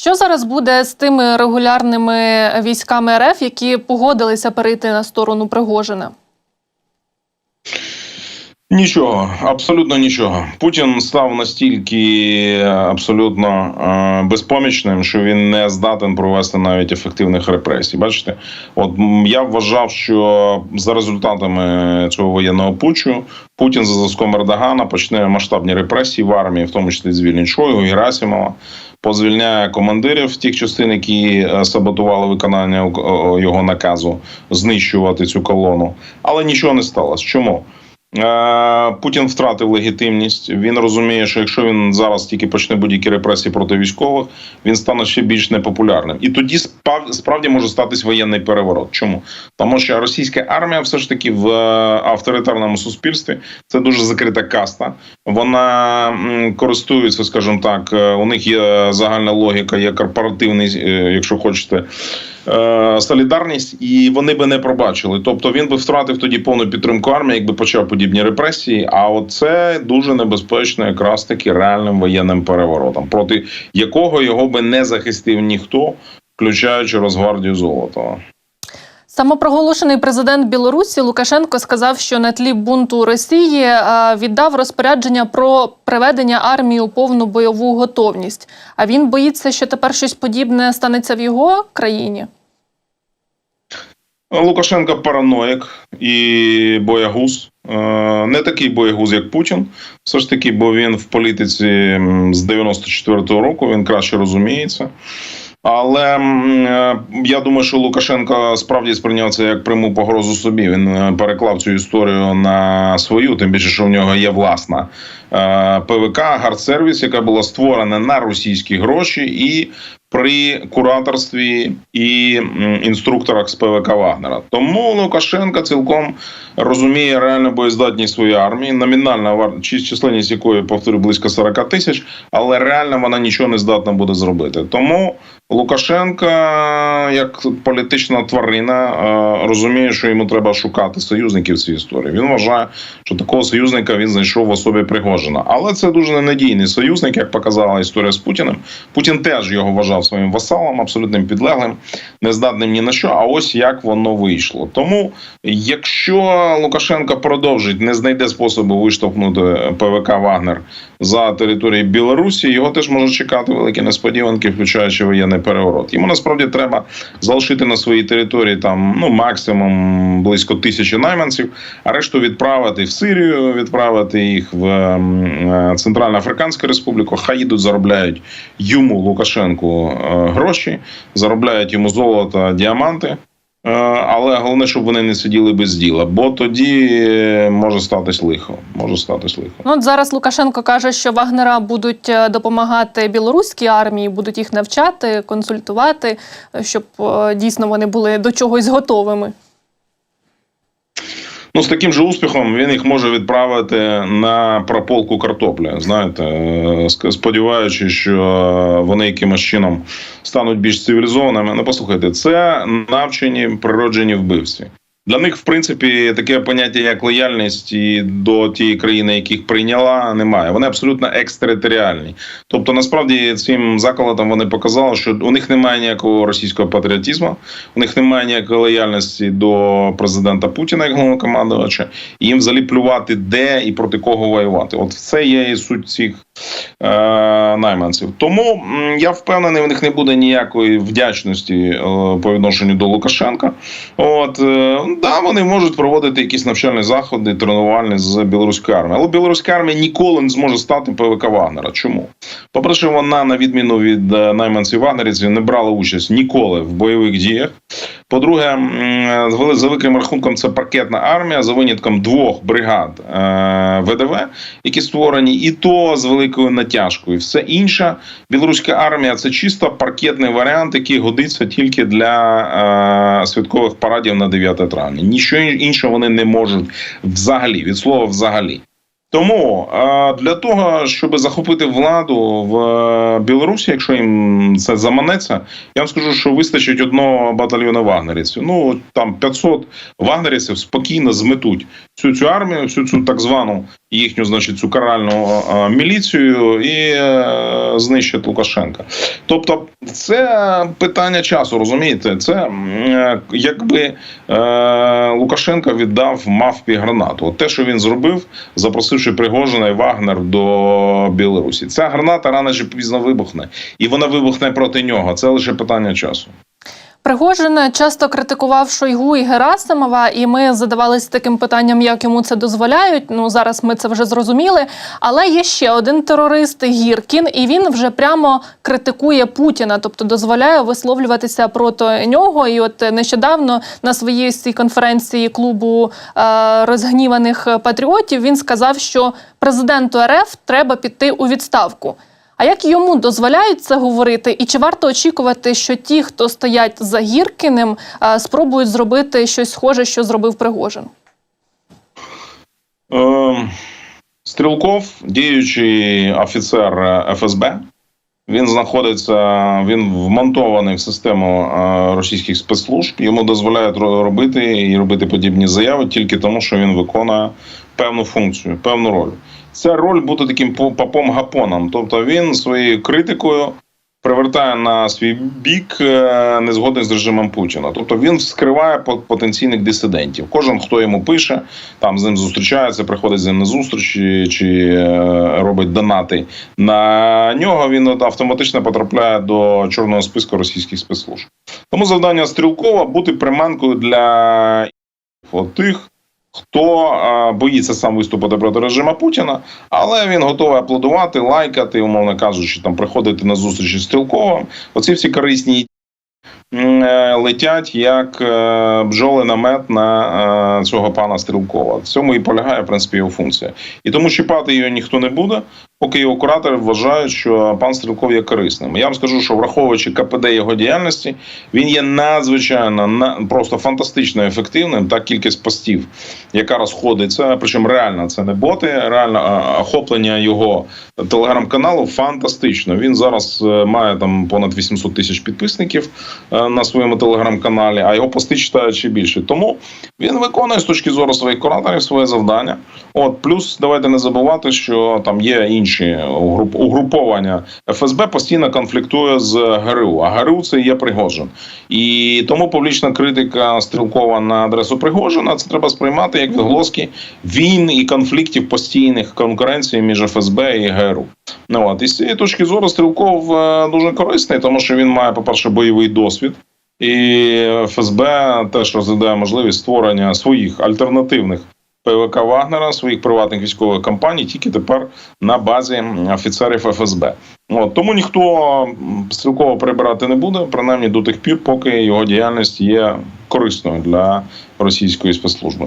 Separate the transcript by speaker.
Speaker 1: Що зараз буде з тими регулярними військами РФ, які погодилися перейти на сторону Пригожина?
Speaker 2: Нічого, абсолютно нічого. Путін став настільки абсолютно е, безпомічним, що він не здатен провести навіть ефективних репресій. Бачите, от я вважав, що за результатами цього воєнного путчу Путін за зразком Ердогана почне масштабні репресії в армії, в тому числі звільнить Шойгу, Герасимова, позвільняє командирів тих частин, які е, саботували виконання е, його наказу знищувати цю колону. Але нічого не сталося. Чому? Е, Путін втратив легітимність. Він розуміє, що якщо він зараз тільки почне будь-які репресії проти військових, він стане ще більш непопулярним. І тоді справді може статись воєнний переворот. Чому? Тому що російська армія все ж таки в авторитарному суспільстві це дуже закрита каста. Вона користується, скажімо так, е, у них є загальна логіка, є корпоративний, е, якщо хочете. е, Солідарність, і вони би не пробачили. Тобто він би втратив тоді повну підтримку армії, якби почав подібні репресії. А от це дуже небезпечно, якраз таки реальним воєнним переворотом, проти якого його би не захистив ніхто, включаючи Росгвардію Золотого.
Speaker 1: Самопроголошений президент Білорусі Лукашенко сказав, що на тлі бунту Росії е, віддав розпорядження про приведення армії у повну бойову готовність. А він боїться, що тепер щось подібне станеться в його країні.
Speaker 2: Лукашенко параноїк і боягуз. Е, Не такий боягуз, як Путін. Все ж таки, бо він в політиці з 94-го року він краще розуміється. Але е, я думаю, що Лукашенко справді сприйняв це як пряму погрозу собі. Він е, переклав цю історію на свою, тим більше, що в нього є власна е, ПВК, гардсервіс, яка була створена на російські гроші і при кураторстві і інструкторах з ПВК Вагнера. Тому Лукашенко цілком розуміє реальну боєздатність своєї армії, номінальна численність якої повторю близько 40 тисяч, але реально вона нічого не здатна буде зробити. Тому Лукашенко, як політична тварина, е, розуміє, що йому треба шукати союзників в цій історії. Він вважає, що такого союзника він знайшов в особі Пригожина. Але це дуже ненадійний союзник, як показала історія з Путіним. Путін теж його вважав своїм васалом, абсолютним підлеглим, нездатним ні на що. А ось як воно вийшло. Тому, якщо Лукашенко продовжить, не знайде способу виштовхнути ПВК Вагнер за територією Білорусі, його теж може чекати великі несподіванки, включаючи воєнний переворот. Йому насправді треба залишити на своїй території там ну максимум близько тисячі найманців, а решту відправити в Сирію, відправити їх в ем, е, Центральноафриканську Республіку. Хай їдуть, заробляють йому Лукашенку е, гроші, заробляють йому золото, діаманти. Е, Але головне, щоб вони не сиділи без діла, бо тоді е, може статись лихо. Може статись лихо.
Speaker 1: Ну, от зараз Лукашенко каже, що Вагнера будуть е, допомагати білоруській армії, будуть їх навчати, консультувати, щоб дійсно вони були до чогось готовими.
Speaker 2: Ну, з таким же успіхом він їх може відправити на прополку картоплі. Знаєте, е, сподіваючись, що вони якимось чином стануть більш цивілізованими. Ну, послухайте, це навчені природжені вбивці. Для них, в принципі, таке поняття, як лояльність і до тієї країни, яких прийняла, немає. Вони абсолютно екстериторіальні. Тобто, насправді, цим заколотом вони показали, що у них немає ніякого російського патріотизму, у них немає ніякої лояльності до президента Путіна як головнокомандувача, і їм взагалі плювати, де і проти кого воювати. От це є і суть цих найманців. Тому я впевнений, у них не буде ніякої вдячності е, по відношенню до Лукашенка. От е, да, вони можуть проводити якісь навчальні заходи, тренувальні з білоруської армії. Але білоруська армія ніколи не зможе стати ПВК Вагнера. Чому? По-перше, вона, на відміну від е, найманців вагнерівців, не брала участь ніколи в бойових діях. По-друге, з великим рахунком, це паркетна армія за винятком двох бригад е, ВДВ, які створені, і то з великою натяжкою. Все інше, білоруська армія це чисто паркетний варіант, який годиться тільки для е, святкових парадів на 9 травня. Нічого іншого вони не можуть взагалі від слова взагалі. Тому для того, щоб захопити владу в е, Білорусі, якщо їм це заманеться, я вам скажу, що вистачить одного батальйону вагнерівців. Ну там 500 вагнерівців спокійно зметуть всю цю армію, всю цю так звану їхню, значить, цю каральну міліцію і е, знищить Лукашенка. Тобто, це питання часу, розумієте? Це е, якби е, Лукашенко віддав мавпі гранату. От те, що він зробив, запросивши Пригожина і Вагнер до Білорусі. Ця граната рано чи пізно вибухне, і вона вибухне проти нього. Це лише питання часу.
Speaker 1: Пригожин часто критикував Шойгу і Герасимова, і ми задавалися таким питанням, як йому це дозволяють. Ну зараз ми це вже зрозуміли. Але є ще один терорист Гіркін, і він вже прямо критикує Путіна, тобто дозволяє висловлюватися проти нього. І от нещодавно на своїй цій конференції клубу е, розгніваних патріотів він сказав, що президенту РФ треба піти у відставку. А як йому дозволяють це говорити, і чи варто очікувати, що ті, хто стоять за Гіркіним, е, спробують зробити щось схоже, що зробив Пригожин?
Speaker 2: Е, Стрілков, діючий офіцер е, ФСБ. Він знаходиться, він вмонтований в систему е, російських спецслужб. Йому дозволяють ро- робити і робити подібні заяви тільки тому, що він виконує певну функцію, певну роль. Ця роль бути таким по- попом гапоном. Тобто він своєю критикою привертає на свій бік е, незгодних з режимом Путіна. Тобто він скриває по- потенційних дисидентів. Кожен, хто йому пише, там з ним зустрічається, приходить з ним на зустрічі чи е, робить донати на нього. Він автоматично потрапляє до чорного списку російських спецслужб. Тому завдання Стрілкова бути приманкою для тих. Хто боїться сам виступити проти режиму Путіна, але він готовий аплодувати, лайкати, умовно кажучи, там приходити на зустрічі з Стрілковим. Оці всі корисні е, летять як е, бджоли намет на е, цього пана Стрілкова. В цьому і полягає в принципі його функція. І тому чіпати його ніхто не буде, поки його куратори вважають, що пан Стрілков є корисним. Я вам скажу, що враховуючи КПД його діяльності, він є надзвичайно на просто фантастично ефективним. Та кількість постів, яка розходиться, причому реально це не боти, реально охоплення його телеграм-каналу фантастично. Він зараз е, має там понад 800 тисяч підписників е, на своєму телеграм-каналі, а його пости читають ще більше. Тому він виконує з точки зору своїх кураторів своє завдання. От плюс давайте не забувати, що там є інші угруп- угруповання. ФСБ постійно конфліктує з ГРУ, а ГРУ це є Пригожин. І тому публічна критика стрілкова на адресу Пригожина це треба сприймати як відголоски війн і конфліктів постійних конкуренції між ФСБ і ГРУ. Ну от і з цієї точки зору стрілков е, дуже корисний, тому що він має, по-перше, бойовий досвід. І ФСБ теж розглядає можливість створення своїх альтернативних ПВК Вагнера, своїх приватних військових компаній, тільки тепер на базі офіцерів ФСБ. От, тому ніхто стрілково прибирати не буде, принаймні до тих пір, поки його діяльність є корисною для російської спецслужби.